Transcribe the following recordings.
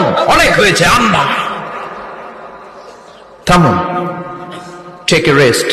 থামুন। অনেক হয়েছে আন্না থামুন। Take a rest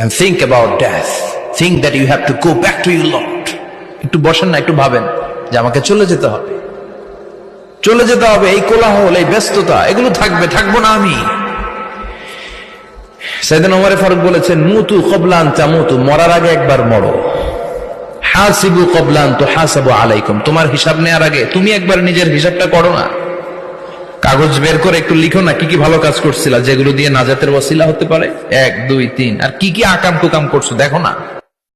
and think about death. Think that you have to go back to your Lord. একটু বসেন না, একটু ভাবেন যে আমাকে চলে যেতে হবে। চলে যেতে হবে এই কোলাহল, এই ব্যস্ততা, এগুলো থাকবে, থাকব না আমি। সেদিন ওমরে ফারুক বলেছেন, মুতু কবলান তামুতু, মরার আগে একবার মরো। হাসিবু কবলান তো হাসাবু আলাইকুম। তোমার হিসাব নেওয়ার আগে তুমি একবার নিজের হিসাবটা করো না। কাগজ বের করে একটু লিখো না, কি কি ভালো কাজ করছিলা, যেগুলো দিয়ে নাজাতের ওসিলা হতে পারে? এক, দুই, তিন। আর কি কি আকাম কুকাম করছ, দেখো না।